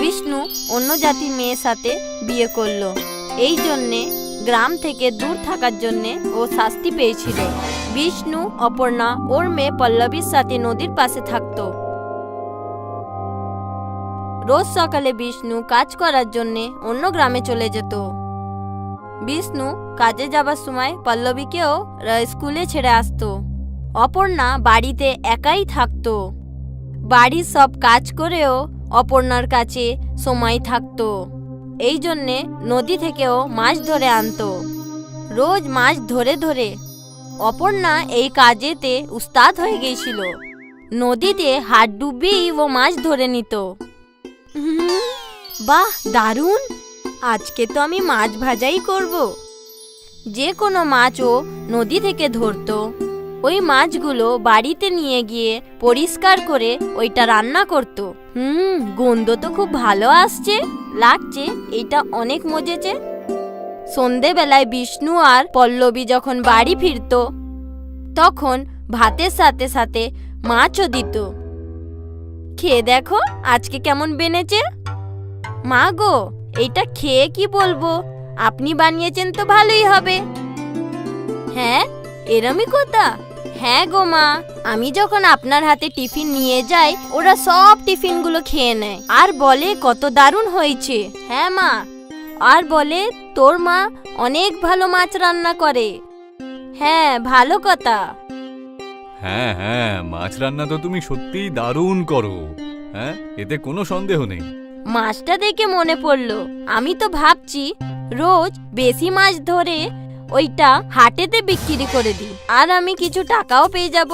বিষ্ণু অন্য জাতির মেয়ের সাথে বিয়ে করল। এই জন্যে গ্রাম থেকে দূর থাকার জন্যে ও শাস্তি পেয়েছিল। বিষ্ণু, অপর্ণা ওর মেয়ে পল্লবীর সাথে নদীর পাশে থাকতো। রোজ সকালে বিষ্ণু কাজ করার জন্যে অন্য গ্রামে চলে যেত। বিষ্ণু কাজে যাবার সময় পল্লবীকেও স্কুলে ছেড়ে আসতো। অপর্ণা বাড়িতে একাই থাকতো। বাড়ির সব কাজ করেও অপর্ণার কাছে সময় থাকতো। এই জন্যে নদী থেকেও মাছ ধরে আনতো। রোজ মাছ ধরে ধরে। অপর্ণা এই কাজেতে উস্তাদ হয়ে গিয়েছিল। নদীতে হাত ডুবিয়েই ও মাছ ধরে নিত। বাহ, দারুণ! আজকে তো আমি মাছ ভাজাই করব। যে কোনো মাছ ও নদী থেকে ধরতো। ওই মাছগুলো বাড়িতে নিয়ে গিয়ে পরিষ্কার করে ওইটা রান্না করত। হুম, গন্ধ তো খুব ভালো আসছে। লাগছে, এটা অনেক মজেছে। সন্ধেবেলায় বিষ্ণু আর পল্লবী যখন বাড়ি ফিরতো, তখন ভাতের সাথে সাথে মাছও দিত। খেয়ে দেখো, আজকে কেমন বেনেছে। মা গো এইটা খেয়ে কি বলব? আপনি বানিয়েছেন তো ভালোই হবে। হ্যাঁ এরমই কথা। হ্যাঁ গো মা। আমি যখন আপনার হাতে টিফিন নিয়ে যাই ওরা সব টিফিনগুলো খেয়ে নেয়। আর বলে কত দারুণ হয়েছে। হ্যাঁ মা। আর বলে তোর মা অনেক ভালো মাছ রান্না করে। হ্যাঁ ভালো কথা। হ্যাঁ হ্যাঁ মাছ রান্না তো তুমি সত্যিই দারুণ করো। হ্যাঁ এতে কোনো সন্দেহ নেই। মাছটা দেখে মনে পড়ল। আমি তো ভাবছি রোজ বেশি মাছ ধরে ওইটা হাটেতে বিক্রি করে দিই। আর আমি কিছু টাকাও পেয়ে যাব।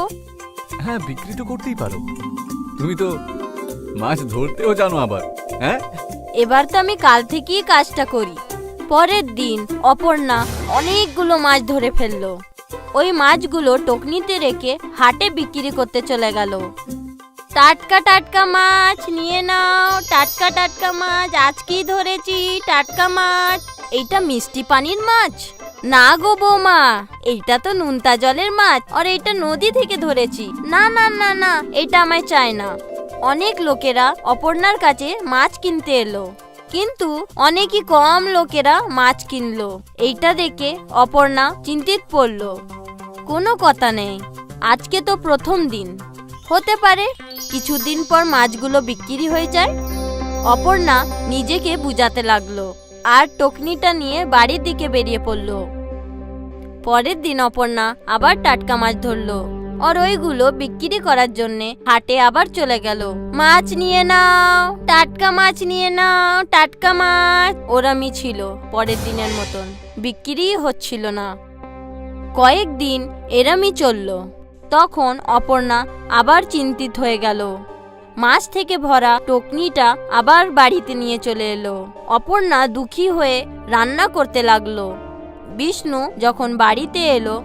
হ্যাঁ বিক্রি তো করতেই পারো। তুমি তো মাছ ধরতেও জানো আবার হ্যাঁ? এবার তো আমি কাল থেকেই কাজটা করি। পরের দিন অপর্ণা অনেকগুলো মাছ ধরে ফেলল। ওই মাছগুলো টকনিতে রেখে হাটে বিক্রি করতে চলে গেল। টাটকা টাটকা মাছ নিয়ে নাও। টাটকা টাটকা মাছ আজকেই ধরেছি টাটকা মাছ। এইটা মিষ্টি পানির মাছ? না গো বৌমা, এইটা তো নুনতা জলের মাছ, আর এইটা নদী থেকে ধরেছি। না না না না এটা আমায় চায় না। অনেক লোকেরা অপর্ণার কাছে মাছ কিনতে এলো। কিন্তু অনেকই কম লোকেরা মাছ কিনলো। এইটা দেখে অপর্ণা চিন্তিত পড়ল। কোনো কথা নেই, আজকে তো প্রথম দিন। হতে পারে কিছুদিন পর মাছগুলো বিক্রি হয়ে যায়। অপর্ণা নিজেকে বুঝাতে লাগল। আর টকনিটা নিয়ে বাড়ির দিকে বেরিয়ে পড়ল। পরের দিন অপর্ণা আবার টাটকা মাছ ধরলো। আর ওইগুলো বিক্রি করার জন্য হাটে আবার চলে গেল। মাছ নিয়ে নাও, টাটকা মাছ নিয়ে নাও, টাটকা মাছ। ওরামই ছিল পরের দিনের মতন। বিক্রি হচ্ছিল না। কয়েকদিন এরামই চলল। তখন অপর্ণা আবার চিন্তিত হয়ে গেল। মাছ থেকে ভরা টকনিটা আবার বাড়িতে নিয়ে চলে এলো। অপর্ণা দুঃখী হয়ে রান্না করতে লাগল। বিষ্ণু যখন বাড়িতে এলো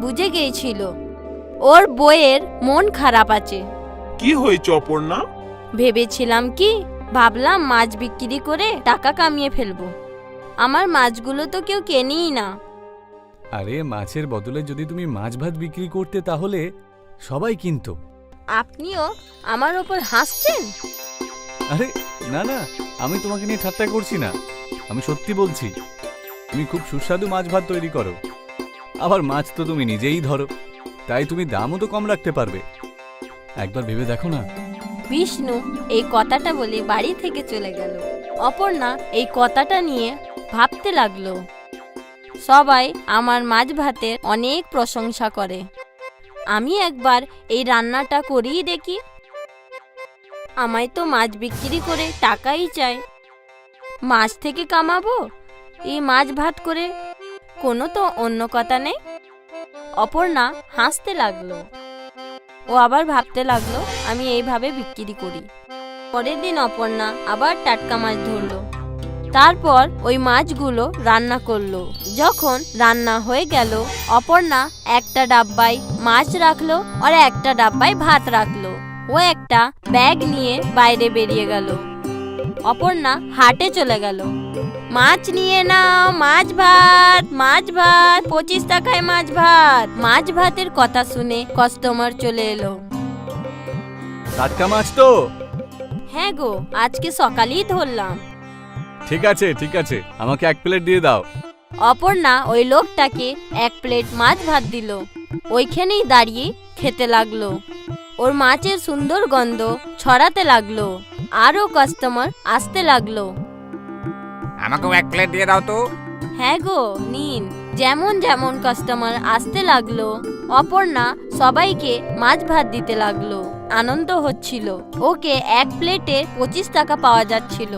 বুঝে গিয়েছিল ওর বইয়ের মন খারাপ আছে। কি হয়েছে অপর্ণা? ভেবেছিলাম কি ভাবলাম মাছ বিক্রি করে টাকা কামিয়ে ফেলব। আমার মাছগুলো তো কেউ কেনেই না। আরে মাছের বদলে যদি তুমি মাছ ভাত বিক্রি করতে তাহলে সবাই কিনতো। আপনিও আমার ওপর হাসছেন? আরে না না আমি তোমাকে নিয়ে ঠাট্টা করছি না। আমি সত্যি বলছি তুমি খুব সুস্বাদু মাছ ভাত তৈরি করো। আবার মাছ তো তুমি নিজেই ধরো তাই তুমি দামও তো কম রাখতে পারবে। একবার ভেবে দেখো না। বিষ্ণু এই কথাটা বলে বাড়ি থেকে চলে গেল। অপর্ণা এই কথাটা নিয়ে ভাবতে লাগল। সবাই আমার মাছ ভাতের অনেক প্রশংসা করে। আমি একবার এই রান্নাটা করেই দেখি। আমায় তো মাছ বিক্রি করে টাকাই চাই। মাছ থেকে কামাবো? এই মাছ ভাত করে? কোনো তো অন্য কথা নেই। অপর্ণা হাসতে লাগল। ও আবার ভাবতে লাগল, আমি এইভাবে বিক্রি করি। পরের দিন অপর্ণা আবার টাটকা মাছ ধরলো। তারপর ওই মাছগুলো রান্না করল। যখন রান্না হয়ে গেল অপর্ণা একটা ডাব্বায় মাছ রাখল আর একটা ডাব্বায় ভাত রাখল। ও একটা ব্যাগ নিয়ে বাইরে বেরিয়ে গেল। অপর্ণা হাটে চলে গেল। মাছ নিয়ে নাও মাছ ভাত মাছ ভাত পঁচিশ টাকায় মাছ ভাত। মাছ ভাতের কথা শুনে কাস্টমার চলে এলো। টাটকা মাছ তো? হ্যাঁ গো আজকে সকালেই ধরলাম। ঠিক আছে ঠিক আছে। আমাকে এক প্লেট দিয়ে দাও। অপর্ণা ওই লোকটাকে এক প্লেট মাছ ভাত দিল। ওইখানেই দাঁড়িয়ে খেতে লাগল। ওর মাছের সুন্দর গন্ধ ছড়াতে লাগল। আরও কাস্টমার আসতে লাগল। আমাকেও এক প্লেট দিয়ে দাও তো। হ্যাঁ গো নিন। যেমন যেমন কাস্টমার আসতে লাগল অপর্ণা সবাইকে মাছ ভাত দিতে লাগল। আনন্দ হচ্ছিল। ওকে এক প্লেটে পঁচিশ টাকা পাওয়া যাচ্ছিল।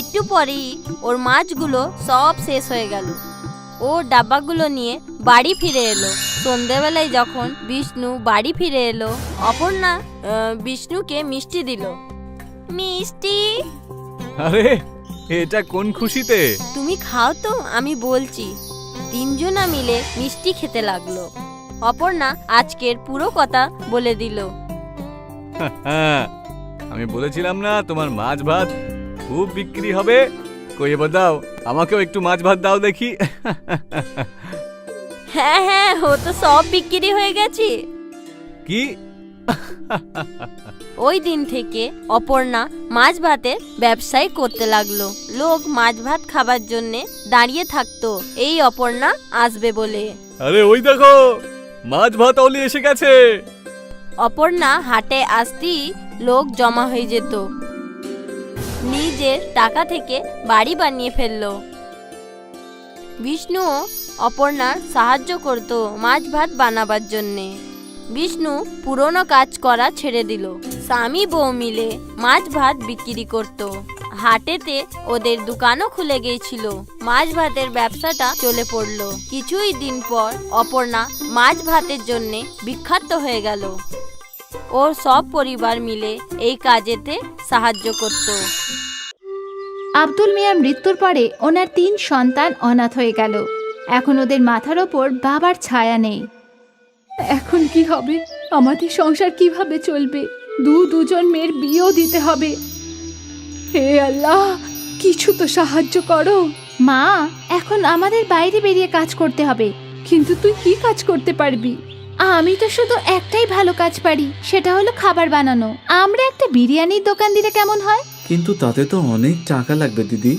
একটু পরেই ওর মাছগুলো সব শেষ হয়ে গেল। ও ডাব্বাগুলো নিয়ে বাড়ি ফিরে এলো। সন্ধেবেলায় যখন বিষ্ণু বাড়ি ফিরে এলো অপর্ণা বিষ্ণুকে মিষ্টি দিল। মিষ্টি? আরে এটা কোন খুশিতে? তুমি খাও তো আমি বলছি। তিনজনা মিলে মিষ্টি খেতে লাগল। অপর্ণা আজকের পুরো কথা বলে দিল। হ্যাঁ আমি বলেছিলাম না তোমার মাছ ভাত খুব বিক্রি হবে। কই এবার দাও আমাকেও একটু মাছ ভাত দাও দেখি। হ্যাঁ হ্যাঁ ও তো সব বিক্রি হয়ে গেছে। কি? ওই দিন থেকে অপর্ণা মাছ ভাতের ব্যবসায় করতে লাগল। লোক মাছ ভাত খাবার জন্যে দাঁড়িয়ে থাকতো। এই অপর্ণা আসবে বলে। আরে ওই দেখো মাছ ভাত অলি এসে গেছে। অপর্ণা হাটে আসতেই লোক জমা হয়ে যেত। নিজের টাকা থেকে বাড়ি বানিয়ে ফেলল। বিষ্ণুও অপর্ণার সাহায্য করত মাছ ভাত বানাবার জন্যে। বিষ্ণু পুরনো কাজ করা ছেড়ে দিল। স্বামী বউ মিলে মাছ ভাত বিক্রি করত। হাটেতে ওদের দোকানও খুলে গিয়েছিল। মাছ ভাতের ব্যবসাটা চলে পড়ল। কিছুই দিন পর অপর্ণা মাছ ভাতের জন্যে বিখ্যাত হয়ে গেল। ওর সব পরিবার মিলে এই কাজেতে সাহায্য করত। আব্দুল মিয়ার মৃত্যুর পরে ওনার তিন সন্তান অনাথ হয়ে গেল। এখন ওদের মাথার ওপর বাবার ছায়া নেই। এখন কি হবে? আমাদের সংসার কীভাবে চলবে? দু দুজন মেয়ের বিয়েও দিতে হবে। হে আল্লাহ কিছু তো সাহায্য করো। মা এখন আমাদের বাইরে বেরিয়ে কাজ করতে হবে। কিন্তু তুই কি কাজ করতে পারবি? আমি তো শুধু একটাই ভালো কাজ পারি সেটা হলো খাবার বানানো। আমরা একটা বিরিয়ানির দোকান দিলে কেমন হয়? কিন্তু তাতে তো অনেক টাকা লাগবে, দিদি।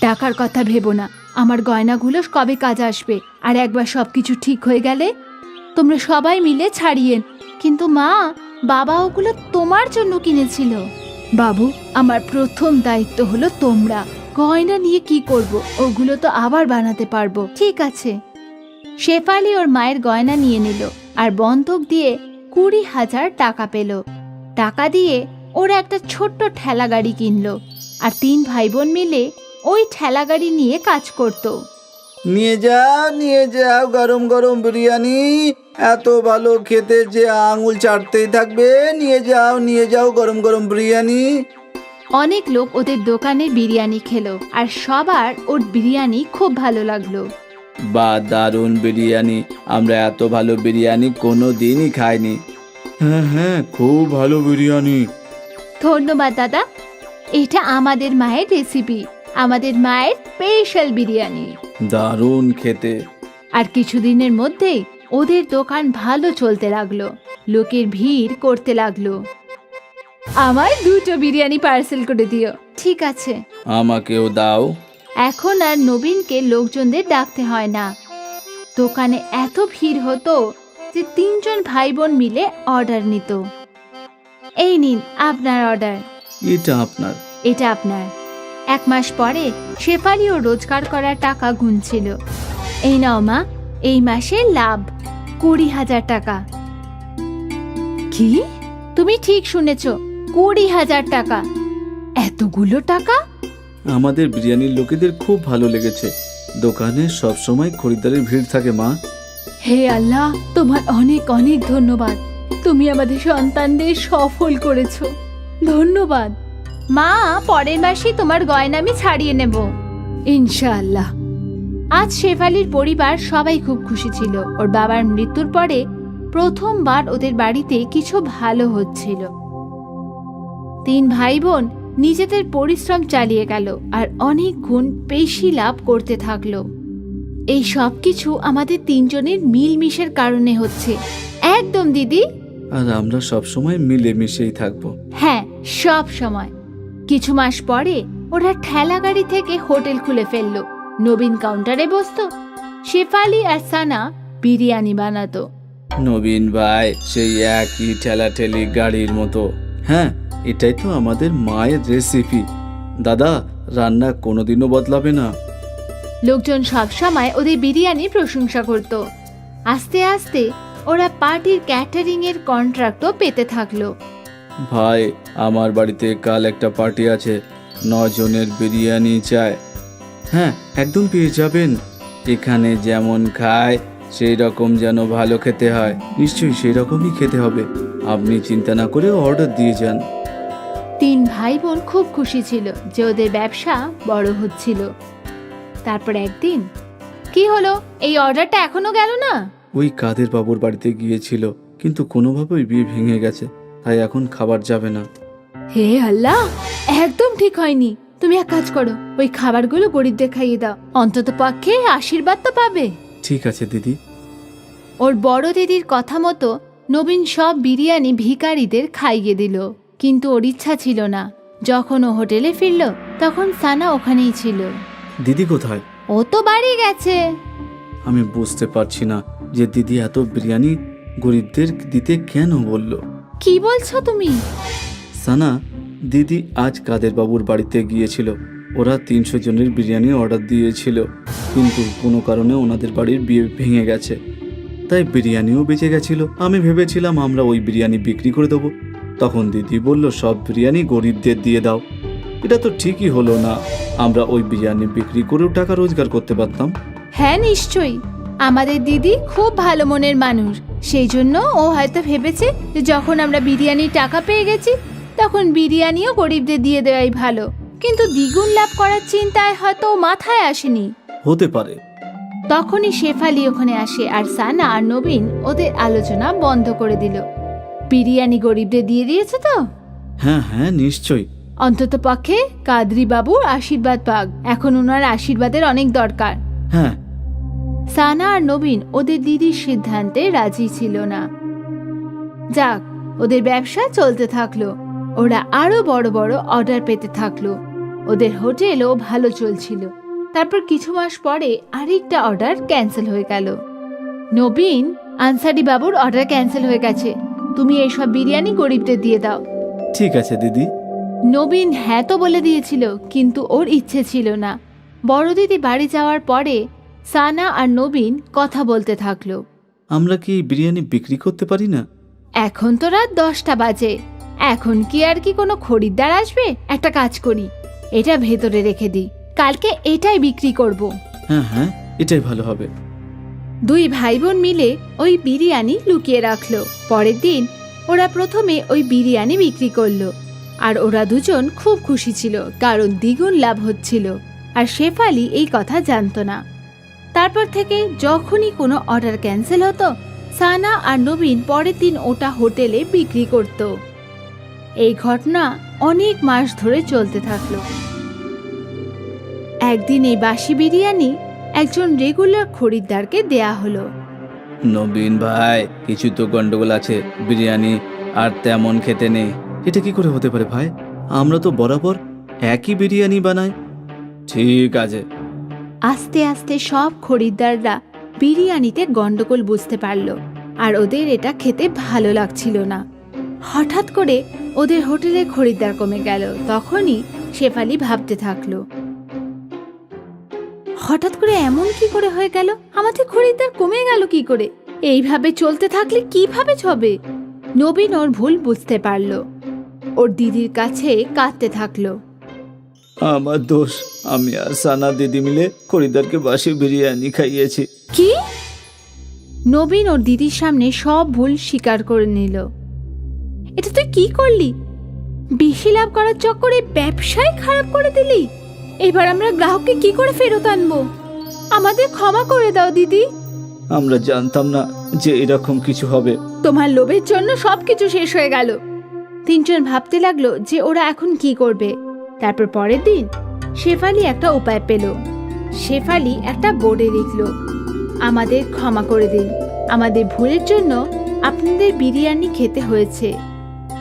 টাকার কথা ভেবো না। আমার গয়নাগুলো কবে কাজ আসবে? আর একবার সব কিছু ঠিক হয়ে গেলে? তোমরা সবাই মিলে ছাড়িয়েন। কিন্তু মা, বাবা ওগুলো তোমার জন্য কিনেছিল। বাবু, আমার প্রথম দায়িত্ব হলো তোমরা। গয়না নিয়ে কি করব? ওগুলো তো আবার বানাতে পারব। ঠিক আছে। শেফালি ওর মায়ের গয়না নিয়ে নিল, আর বন্ধক দিয়ে কুড়ি হাজার টাকা পেল। টাকা দিয়ে ওরা একটা ছোট্ট ঠেলা গাড়ি কিনলো আর তিন ভাই বোন মিলে ওই ঠেলা গাড়ি নিয়ে কাজ করত। নিয়ে যাও নিয়ে যাও গরম গরম বিরিয়ানি। এত ভালো খেতে যে আঙুল চাটতেই থাকবে। নিয়ে যাও নিয়ে যাও গরম গরম বিরিয়ানি। অনেক লোক ওদের দোকানে বিরিয়ানি খেলো আর সবার ওর বিরিয়ানি খুব ভালো লাগল। বা দারুণ বিরিয়ানি আমরা এত ভালো বিরিয়ানি কোনো দিনই খাইনি। হ্যাঁ হ্যাঁ খুব ভালো বিরিয়ানি। ধন্যবাদ দাদা। এটা আমাদের মায়ের রেসিপি আমাদের মায়ের স্পেশাল বিরিয়ানি। দারুণ খেতে। আর কিছুদিনের মধ্যেই ওদের দোকান ভালো চলতে লাগল লোকের ভিড় করতে লাগল। আমায় দুটো বিরিয়ানি পার্সেল করে দিও। ঠিক আছে। আমাকেও দাও। এখন আর নবীনকে লোকজনদের ডাকতে হয় না। দোকানে এত ভিড় হতো যে তিনজন ভাই বোন মিলে অর্ডার নিত। এই নিন আপনার অর্ডার। এটা আপনার। এটা আপনার। এক মাস পরে শেফালিও রোজগার করা টাকা গুনছিল। এই নাও মা এই মাসে লাভ কুড়ি হাজার টাকা। কি? তুমি ঠিক শুনেছ কুড়ি হাজার টাকা। এতগুলো টাকা? আমাদের বিরিয়ানির লোকেদের খুব ভালো লেগেছে। দোকানে সবসময় খরিদ্দারের ভিড় থাকে মা। হে আল্লাহ তোমার অনেক অনেক ধন্যবাদ। তুমি আমাদের সন্তানদের সফল করেছ। ধন্যবাদ। মা পরের মাসে তোমার গয়না আমি ছাড়িয়ে নেব। ইনশাআল্লাহ। আজ শেফালির পরিবার সবাই খুব খুশি ছিল। ওর বাবার মৃত্যুর পরে প্রথমবার ওদের বাড়িতে কিছু ভালো হচ্ছিল। তিন ভাই বোন নিজেদের পরিশ্রম চালিয়ে গেল আর অনেক গুণ বেশি লাভ করতে থাকল। এই সব কিছু আমাদের তিনজনের মিলমিশের কারণে হচ্ছে। একদম দিদি। আর আমরা সবসময় মিলেমিশেই থাকব। হ্যাঁ সব সময়। কিছু মাস পরে ওরা ঠেলা গাড়ি থেকে হোটেল খুলে ফেলল নবীন কাউন্টারে বসতো। শেফালি আর সানা বিরিয়ানি বানাতো। নবীন ভাই সেই একই ঠেলাঠেলি গাড়ির মতো। হ্যাঁ এটাই তো আমাদের মায়ের রেসিপি দাদা রান্না কোনোদিনও বদলাবে না। লোকজন সবসময় ওদের বিরিয়ানির প্রশংসা করত। আস্তে আস্তে ওরা পার্টির ক্যাটারিং এর কন্ট্রাক্টও পেতে থাকল। ভাই আমার বাড়িতে কাল একটা পার্টি আছে। জনের বিরিয়ানি চায় হ্যাঁ একদম পেয়ে যাবেন। এখানে যেমন খায় সেই রকম যেন ভালো খেতে হয়। নিশ্চয়ই সেই রকমই খেতে হবে। আপনি চিন্তা না করে অর্ডার দিয়ে যান। তিন ভাই বোন খুব খুশি ছিল যে ওদের ব্যবসা বড় হচ্ছিল। তারপর একদিন কি হলো? এই অর্ডারটা এখনও গেল না? ওই কাদের বাবুর বাড়িতে গিয়েছিল কিন্তু কোনোভাবেই বিয়ে ভেঙে গেছে তাই এখন খাবার যাবে না। হে আল্লাহ একদম ঠিক হয়নি। তুমি এক কাজ করো ওই খাবারগুলো গরিবদের খাইয়ে দাও। অন্তত পক্ষে আশীর্বাদ তো পাবে। ঠিক আছে দিদি। ওর বড় দিদির কথা মতো নবীন সব বিরিয়ানি ভিখারিদের খাইয়ে দিল কিন্তু ওর ইচ্ছা ছিল না। যখন ও হোটেলে ফিরল তখন সানা ওখানেই ছিল। দিদি কোথায়? ও তো বাড়ি গেছে। আমি বুঝতে পারছি না যে দিদি এত বিরিয়ানি গরিবদের দিতে কেন বলল? কি বলছো তুমি? সানা দিদি আজ কাদের বাবুর বাড়িতে গিয়েছিল। ওরা তিনশো জনের বিরিয়ানি অর্ডার দিয়েছিল। কিন্তু কোনো কারণে ওনাদের বাড়ির বিয়ে ভেঙে গেছে। তাই বিরিয়ানিও বেঁচে গেছিল। আমি ভেবেছিলাম আমরা ওই বিরিয়ানি বিক্রি করে দেবো। তখন দিদি বলল সব বিরিয়ানি গরিবদের দিয়ে দাও। এটা তো ঠিকই হলো না। আমরা ওই বিরিয়ানি বিক্রি করেও টাকা রোজগার করতে পারতাম। হ্যাঁ নিশ্চয়ই। আমাদের দিদি খুব ভালো মনের মানুষ। সেই জন্য ও হয়তো ভেবেছে যে যখন আমরা বিরিয়ানির টাকা পেয়ে গেছি তখন বিরিয়ানিও গরিবদের দিয়ে দেওয়াই ভালো। কিন্তু দ্বিগুণ লাভ করার চিন্তায় হয়তো মাথায় আসেনি। হতে পারে। তখনই শেফালি ওখানে আসে আর সানা আর নবীন ওদের আলোচনা বন্ধ করে দিল। বিরিয়ানি গরিবদের দিয়ে দিয়েছে তো? হ্যাঁ হ্যাঁ নিশ্চয়ই। অন্তত পক্ষে কাদরি বাবুর আশীর্বাদ পাক। এখন ওনার আশীর্বাদের অনেক দরকার। হ্যাঁ সানা আর নবীন ওদের দিদির সিদ্ধান্তে রাজি ছিল না। যাক ওদের ব্যবসা চলতে থাকল। ওরা আরও বড় বড় অর্ডার পেতে থাকল। ওদের হোটেলও ভালো চলছিল। তারপর কিছু মাস পরে আরেকটা অর্ডার ক্যান্সেল হয়ে গেল। নবীন আনসারি বাবুর অর্ডার ক্যান্সেল হয়ে গেছে। তুমি এইসব বিরিয়ানি গরিবদের দিয়ে দাও। ঠিক আছে দিদি। নবীন হ্যাঁ তো বলে দিয়েছিল কিন্তু ওর ইচ্ছে ছিল না। বড় দিদি বাড়ি যাওয়ার পরে সানা আর নবীন কথা বলতে থাকল। আমরা কি বিরিয়ানি বিক্রি করতে পারি না? এখন তো রাত দশটা বাজে। এখন কি আর কি কোনো খরিদ্দার আসবে? একটা কাজ করি এটা ভেতরে রেখে দিই। কালকে এটাই বিক্রি করব। হ্যাঁ হ্যাঁ এটাই ভালো হবে। দুই ভাই বোন মিলে ওই বিরিয়ানি লুকিয়ে রাখল। পরের দিন ওরা প্রথমে ওই বিরিয়ানি বিক্রি করল। আর ওরা দুজন খুব খুশি ছিল কারণ দ্বিগুণ লাভ হচ্ছিল। আর শেফালি এই কথা জানতো না। তারপর থেকে যখনই কোনো অর্ডার ক্যান্সেল হতো সানা আর নবীন পরের দিন ওটা হোটেলে বিক্রি করত। এই ঘটনা অনেক মাস ধরে চলতে থাকল। একদিন এই বাসি বিরিয়ানি একজন রেগুলার খরিদ্দারকে দেয়া হলো। নবীন ভাই কিছু তো গন্ডগোল আছে বিরিয়ানি আর তেমন খেতে নেই। এটা কি করে হতে পারে ভাই? আমরা তো বরাবর একই বিরিয়ানি বানাই। ঠিক আছে আস্তে আস্তে সব খরিদ্দাররা বিরিয়ানিতে গন্ডগোল বুঝতে পারল, আর ওদের এটা খেতে ভালো লাগছিল না। হঠাৎ করে ওদের হোটেলে খরিদ্দার কমে গেল, তখনই শেফালি ভাবতে থাকল, হঠাৎ করে এমন কি করে হয়ে গেল? আমাদের খরিদ্দার কমে গেল কি করে? এইভাবে চলতে থাকলে কীভাবে হবে নবীন ওর ভুল বুঝতে পারল। ওর দিদির কাছে কাঁদতে থাকল আমার দোষ। আমি আর সানা দিদি মিলে খরিদ্দারকে বাসি বিরিয়ানি খাইয়েছি। কি? নবীন ওর দিদির সামনে সব ভুল স্বীকার করে নিল। এটা তুই কি করলি? বেশি লাভ করার চক্করে ব্যবসায় খারাপ করে দিলি? এবার আমরা গ্রাহককে কি করে ফেরত আনব? আমাদের ক্ষমা করে দাও দিদি। আমরা জানতাম না যে এরকম কিছু হবে। তোমার লোভের জন্য সবকিছু শেষ হয়ে গেল। তিনজন ভাবতে লাগল যে ওরা এখন কি করবে। তারপর পরের দিন শেফালি একটা উপায় পেল। শেফালি একটা বোর্ডে লিখল, আমাদের ক্ষমা করে দিন। আমাদের ভুলের জন্য আপনাদের বিরিয়ানি খেতে হয়েছে।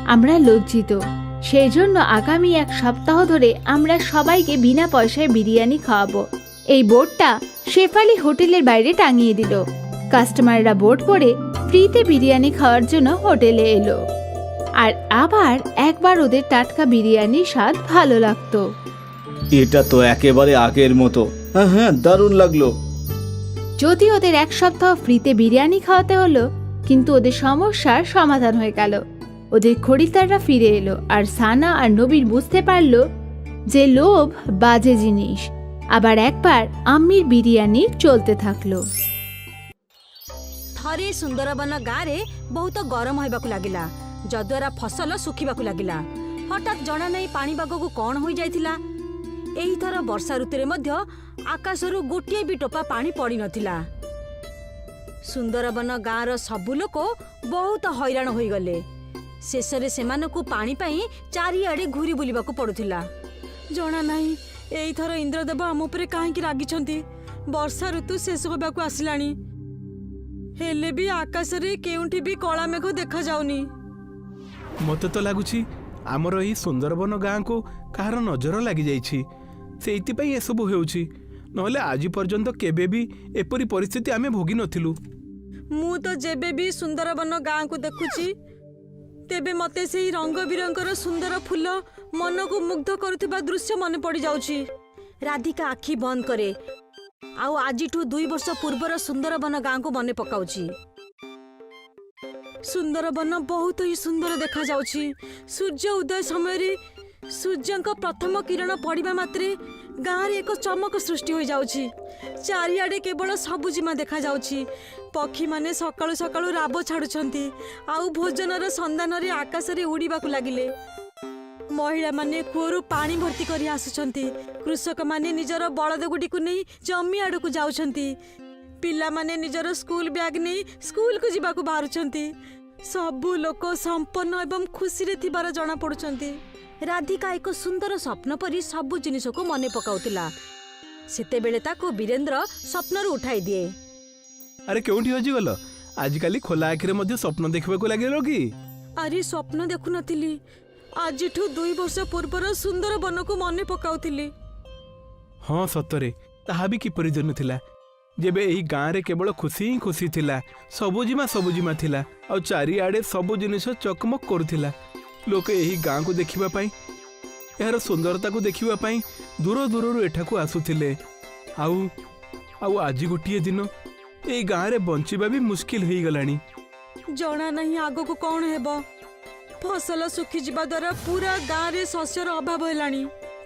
আমরা লজ্জিত। সেই জন্য আগামী এক সপ্তাহ ধরে আমরা সবাইকে বিনা পয়সায় বিরিয়ানি খাওয়াবো। এই বোর্ডটা শেফালি হোটেলের বাইরে টাঙিয়ে দিল। কাস্টমাররা বোর্ড পরে ফ্রিতে বিরিয়ানি খাওয়ার জন্য হোটেলে এলো। আর আবার একবার ওদের টাটকা বিরিয়ানির স্বাদ ভালো লাগতো এটা তো একেবারে আগের মতো হ্যাঁ হ্যাঁ দারুণ লাগলো যদি ওদের এক সপ্তাহ ফ্রিতে বিরিয়ানি খাওয়াতে হলো কিন্তু ওদের সমস্যার সমাধান হয়ে গেল ওদের খরিদ্দাররা ফিরে এলো আর সানা আর নবীর বুঝতে পারলো যে লোভ বাজে জিনিস আবার একবার আম্মির বিরিয়ানি চলতে থাকলো ଥରେ ସୁନ୍ଦରବନ ଗାଁରେ ବହୁତ ଗରମ ହେବାକୁ ଲାଗିଲା ଯଦ୍ୱାରା ଫସଲ ଶୁଖିବାକୁ ଲାଗିଲା ହଠାତ୍ ଜଣା ନାହିଁ ପାଣିପାଗକୁ କଣ ହୋଇଯାଇଥିଲା ଏଇଥର ବର୍ଷା ଋତୁରେ ମଧ୍ୟ ଆକାଶରୁ ଗୋଟିଏ ବି ଟୋପା ପାଣି ପଡ଼ିନଥିଲା ସୁନ୍ଦରବନ ଗାଁର ସବୁ ଲୋକ ବହୁତ ହଇରାଣ ହୋଇଗଲେ ଶେଷରେ ସେମାନଙ୍କୁ ପାଣି ପାଇଁ ଚାରିଆଡ଼େ ଘୁରି ବୁଲିବାକୁ ପଡୁଥିଲା ଜଣା ନାହିଁ ଏଇଥର ଇନ୍ଦ୍ରଦେବ ଆମ ଉପରେ କାହିଁକି ରାଗିଛନ୍ତି ବର୍ଷା ଋତୁ ଶେଷ ହେବାକୁ ଆସିଲାଣି ହେଲେ ବି ଆକାଶରେ କେଉଁଠି ବି କଳା ମେଘ ଦେଖାଯାଉନି ମତେ ତ ଲାଗୁଛି ଆମର ଏହି ସୁନ୍ଦରବନ ଗାଁକୁ କାହାର ନଜର ଲାଗିଯାଇଛି ସେଇଥିପାଇଁ ଏସବୁ ହେଉଛି ନହେଲେ ଆଜି ପର୍ଯ୍ୟନ୍ତ କେବେ ବି ଏପରି ପରିସ୍ଥିତି ଆମେ ଭୋଗି ନଥିଲୁ ମୁଁ ତ ଯେବେ ବି ସୁନ୍ଦରବନ ଗାଁକୁ ଦେଖୁଛି ତେବେ ମତେ ସେଇ ରଙ୍ଗ ବିରଙ୍ଗର ସୁନ୍ଦର ଫୁଲ ମନକୁ ମୁଗ୍ଧ କରୁଥିବା ଦୃଶ୍ୟ ମନେ ପଡ଼ିଯାଉଛି ରାଧିକା ଆଖି ବନ୍ଦ କରେ ଆଉ ଆଜିଠୁ ଦୁଇ ବର୍ଷ ପୂର୍ବର ସୁନ୍ଦରବନ ଗାଁକୁ ମନେ ପକାଉଛି ସୁନ୍ଦରବନ ବହୁତ ହିଁ ସୁନ୍ଦର ଦେଖାଯାଉଛି ସୂର୍ଯ୍ୟ ଉଦୟ ସମୟରେ ସୂର୍ଯ୍ୟଙ୍କ ପ୍ରଥମ କିରଣ ପଡ଼ିବା ମାତ୍ରେ ଗାଁରେ ଏକ ଚମକ ସୃଷ୍ଟି ହୋଇଯାଉଛି ଚାରିଆଡ଼େ କେବଳ ସବୁଜିମା ଦେଖାଯାଉଛି ପକ୍ଷୀମାନେ ସକାଳୁ ସକାଳୁ ରାବ ଛାଡୁଛନ୍ତି ଆଉ ଭୋଜନର ସନ୍ଧାନରେ ଆକାଶରେ ଉଡ଼ିବାକୁ ଲାଗିଲେ ମହିଳାମାନେ କୂଅରୁ ପାଣି ଭର୍ତ୍ତି କରି ଆସୁଛନ୍ତି କୃଷକମାନେ ନିଜର ବଳଦଗୁଡ଼ିକୁ ନେଇ ଜମି ଆଡ଼କୁ ଯାଉଛନ୍ତି ପିଲାମାନେ ନିଜର ସ୍କୁଲ ବ୍ୟାଗ୍ ନେଇ ସ୍କୁଲକୁ ଯିବାକୁ ବାହାରୁଛନ୍ତି ସବୁ ଲୋକ ସମ୍ପନ୍ନ ଏବଂ ଖୁସିରେ ଥିବାର ଜଣାପଡ଼ୁଛନ୍ତି ରାଧିକା ଏକ ସୁନ୍ଦର ସ୍ୱପ୍ନ ପରି ସବୁ ଜିନିଷକୁ ମନେ ପକାଉଥିଲା ସେତେବେଳେ ତାକୁ ବୀରେନ୍ଦ୍ର ସ୍ୱପ୍ନରୁ ଉଠାଇ ଦିଏ ଆରେ କେଉଁଠି ହଜିଗଲ ଆଜିକାଲି ଖୋଲା ଆଖିରେ ମଧ୍ୟ ସ୍ୱପ୍ନ ଦେଖିବାକୁ ଲାଗିଲ କି ଆରେ ସ୍ୱପ୍ନ ଦେଖୁନଥିଲି ଆଜିଠୁ ଦୁଇ ବର୍ଷ ପୂର୍ବର ସୁନ୍ଦର ବନକୁ ମନେ ପକାଉଥିଲି ହଁ ସତରେ ତାହା ବି କିପରି ଦିନ ଥିଲା ଯେବେ ଏହି ଗାଁରେ କେବଳ ଖୁସି ହିଁ ଖୁସି ଥିଲା ସବୁଜିମା ସବୁଜିମା ଥିଲା ଆଉ ଚାରିଆଡ଼େ ସବୁ ଜିନିଷ ଚକମକ କରୁଥିଲା ଲୋକେ ଏହି ଗାଁକୁ ଦେଖିବା ପାଇଁ ଏହାର ସୁନ୍ଦରତାକୁ ଦେଖିବା ପାଇଁ ଦୂର ଦୂରରୁ ଏଠାକୁ ଆସୁଥିଲେ ଆଉ ଆଉ ଆଜି ଗୋଟିଏ ଦିନ ଏହି ଗାଁରେ ବଞ୍ଚିବା ବି ମୁସ୍କିଲ ହେଇଗଲାଣି ଜଣା ନାହିଁ ଆଗକୁ କ'ଣ ହେବ ଫସଲ ଶୁଖିଯିବା ଦ୍ୱାରା ପୁରା ଗାଁରେ ଶସ୍ୟର ଅଭାବ ହେଲାଣି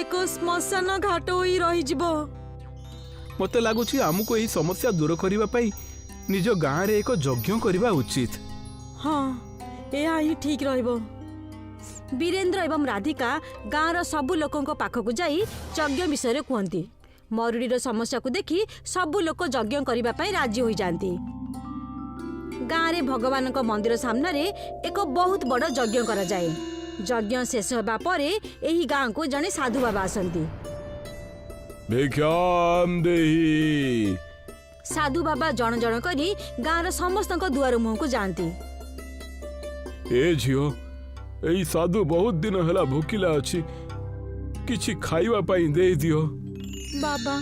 ଏକ ଶ୍ମଶାନ ଘାଟ ହୋଇ ରହିଯିବ ମୋତେ ଲାଗୁଛି ଆମକୁ ଏହି ସମସ୍ୟା ଦୂର କରିବା ପାଇଁ ନିଜ ଗାଁରେ ଏକ ଯଜ୍ଞ କରିବା ଉଚିତ ହଁ ଏହା ହିଁ ଠିକ୍ ରହିବ ବୀରେନ୍ଦ୍ର ଏବଂ ରାଧିକା ଗାଁର ସବୁ ଲୋକଙ୍କ ପାଖକୁ ଯାଇ ଯଜ୍ଞ ବିଷୟରେ କୁହନ୍ତି ମରୁଡ଼ିର ସମସ୍ୟାକୁ ଦେଖି ସବୁ ଲୋକ ଯଜ୍ଞ କରିବା ପାଇଁ ରାଜି ହୋଇଯାଆନ୍ତି ଗାଁରେ ଭଗବାନଙ୍କ ମନ୍ଦିର ସାମ୍ନାରେ ଏକ ବହୁତ ବଡ଼ ଯଜ୍ଞ କରାଯାଏ ଯଜ୍ଞ ଶେଷ ହେବା ପରେ ଏହି ଗାଁକୁ ଜଣେ ସାଧୁ ବାବା ଆସନ୍ତି ଭିକ୍ଷାମ ଦେହି ସାଧୁ ବାବା ଜଣ ଜଣ କରି ଗାଁର ସମସ୍ତଙ୍କ ଦୁଆର ମୁହଁକୁ ଯାଆନ୍ତି ଏ ଝିଅ ଏଇ ସାଧୁ ବହୁତ ଦିନ ହେଲା ଭୋକିଲା ଅଛି କିଛି ଖାଇବା ପାଇଁ ଦେଇଦିଅ ବାବା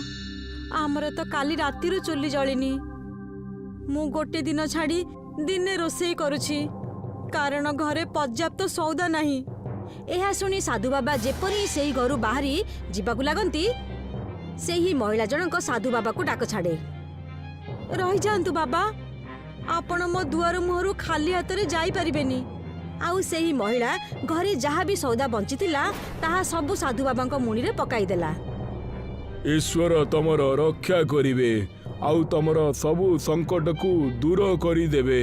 ଆମର ତ କାଲି ରାତିରୁ ଚୁଲି ଜଳିନି ମୁଁ ଗୋଟେ ଦିନ ଛାଡ଼ି ଦିନେ ରୋଷେଇ କରୁଛି କାରଣ ଘରେ ପର୍ଯ୍ୟାପ୍ତ ସଉଦା ନାହିଁ। ଏହା ଶୁଣି ସାଧୁ ଯେପରି ସେହି ଘରୁ ବାହାରି ଯିବାକୁ ଲାଗନ୍ତି ସେହି ମହିଳା ଜଣଙ୍କ ସାଧୁ ବାବାକୁ ଡାକ ଛାଡ଼େ। ରହିଯାଆନ୍ତୁ ବାବା ଆପଣ ମୋ ଦୁଆର ମୁହଁରୁ ଖାଲି ହାତରେ ଯାଇପାରିବେନି। ଆଉ ସେହି ମହିଳା ଘରେ ଯାହା ବି ସଉଦା ବଞ୍ଚିଥିଲା ତାହା ସବୁ ସାଧୁ ବାବାଙ୍କ ମୁଣିରେ ପକାଇଦେଲା। ଈଶ୍ୱର ତମର ରକ୍ଷା କରିବେ ଆଉ ତମର ସବୁ ସଙ୍କଟକୁ ଦୂର କରିଦେବେ।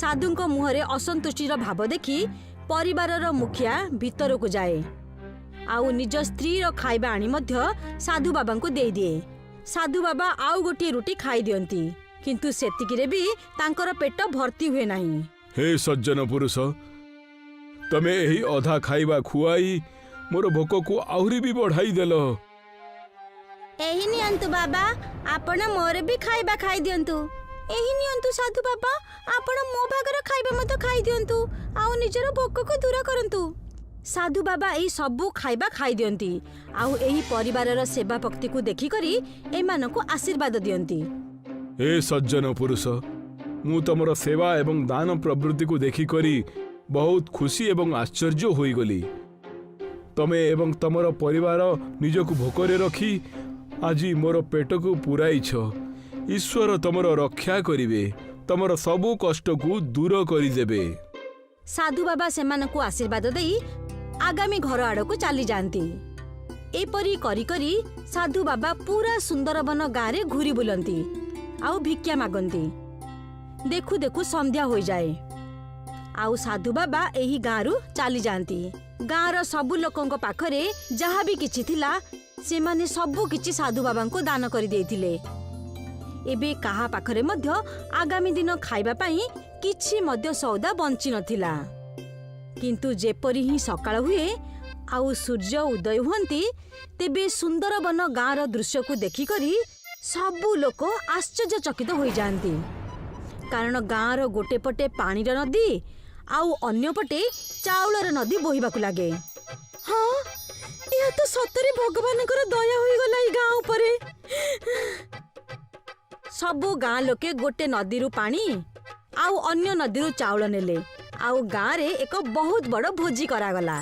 ସାଧୁଙ୍କ ମୁହଁରେ ଅସନ୍ତୁଷ୍ଟିର ଭାବ ଦେଖି ପରିବାରର ମୁଖିଆ ଭିତରକୁ ଯାଏ ଆଉ ନିଜ ସ୍ତ୍ରୀର ଖାଇବା ଆଣି ମଧ୍ୟ ସାଧୁ ବାବାଙ୍କୁ ଦେଇଦିଏ ସାଧୁ ବାବା ଆଉ ଗୋଟିଏ ରୁଟି ଖାଇଦିଅନ୍ତି କିନ୍ତୁ ସେତିକିରେ ବି ତାଙ୍କର ପେଟ ଭର୍ତ୍ତି ହୁଏ ନାହିଁ ହେ ସଜ୍ଜନ ପୁରୁଷ ତମେ ଏହି ଅଧା ଖାଇବା ଖୁଆଇ ମୋର ଭୋକକୁ ଆହୁରି ବି ବଢାଇ ଦେଲ ଏହି ନିଅନ୍ତୁ ବାବା ଆପଣ ମୋର ବି ଖାଇବା ଖାଇଦିଅନ୍ତୁ ଏହି ନିଅନ୍ତୁ ସାଧୁ ବାବା ଆପଣ ମୋ ଭାଗର ଖାଇବା ମଧ୍ୟ ଖାଇଦିଅନ୍ତୁ ଆଉ ନିଜର ଭୋକକୁ ଦୂର କରନ୍ତୁ ସାଧୁ ବାବା ଏହି ସବୁ ଖାଇବା ଖାଇଦିଅନ୍ତି ଆଉ ଏହି ପରିବାରର ସେବା ଭକ୍ତିକୁ ଦେଖିକରି ଏମାନଙ୍କୁ ଆଶୀର୍ବାଦ ଦିଅନ୍ତି ହେ ସଜ୍ଜନ ପୁରୁଷ ମୁଁ ତମର ସେବା ଏବଂ ଦାନ ପ୍ରବୃତ୍ତିକୁ ଦେଖିକରି ବହୁତ ଖୁସି ଏବଂ ଆଶ୍ଚର୍ଯ୍ୟ ହୋଇଗଲି ତମେ ଏବଂ ତମର ପରିବାର ନିଜକୁ ଭୋକରେ ରଖି ଆଜି ମୋର ପେଟକୁ ପୁରାଇଛ ଈଶ୍ୱର ତମର ରକ୍ଷା କରିବେ ତମର ସବୁ କଷ୍ଟକୁ ଦୂର କରିଦେବେ ସାଧୁ ବାବା ସେମାନଙ୍କୁ ଆଶୀର୍ବାଦ ଦେଇ ଆଗାମୀ ଘର ଆଡ଼କୁ ଚାଲିଯାଆନ୍ତି ଏପରି କରି କରି ସାଧୁ ବାବା ପୁରା ସୁନ୍ଦରବନ ଗାଁରେ ଘୁରି ବୁଲନ୍ତି ଆଉ ଭିକ୍ଷା ମାଗନ୍ତି। ଦେଖୁ ଦେଖୁ ସନ୍ଧ୍ୟା ହୋଇଯାଏ। ଆଉ ସାଧୁ ବାବା ଏହି ଗାଁରୁ ଚାଲିଯାଆନ୍ତି ଗାଁର ସବୁ ଲୋକଙ୍କ ପାଖରେ ଯାହା ବି କିଛି ଥିଲା ସେମାନେ ସବୁ କିଛି ସାଧୁ ବାବାଙ୍କୁ ଦାନ କରିଦେଇଥିଲେ। ଏବେ କାହା ପାଖରେ ମଧ୍ୟ ଆଗାମୀ ଦିନ ଖାଇବା ପାଇଁ କିଛି ମଧ୍ୟ ସଉଦା ବଞ୍ଚି ନଥିଲା। କିନ୍ତୁ ଯେପରି ହିଁ ସକାଳ ହୁଏ ଆଉ ସୂର୍ଯ୍ୟ ଉଦୟ ହୁଅନ୍ତି ତେବେ ସୁନ୍ଦରବନ ଗାଁର ଦୃଶ୍ୟକୁ ଦେଖିକରି ସବୁ ଲୋକ ଆଶ୍ଚର୍ଯ୍ୟଚକିତ ହୋଇଯାଆନ୍ତି। କାରଣ ଗାଁର ଗୋଟେ ପଟେ ପାଣିର ନଦୀ ଆଉ ଅନ୍ୟ ପଟେ ଚାଉଳର ନଦୀ ବୋହିବାକୁ ଲାଗେ। ହଁ ଏହା ତ ସତରେ ଭଗବାନଙ୍କର ଦୟା ହୋଇଗଲା ଏଇ ଗାଁ ଉପରେ। ସବୁ ଗାଁ ଲୋକେ ଗୋଟେ ନଦୀରୁ ପାଣି ଆଉ ଅନ୍ୟ ନଦୀରୁ ଚାଉଳ ନେଲେ ଆଉ ଗାଁରେ ଏକ ବହୁତ ବଡ଼ ଭୋଜି କରାଗଲା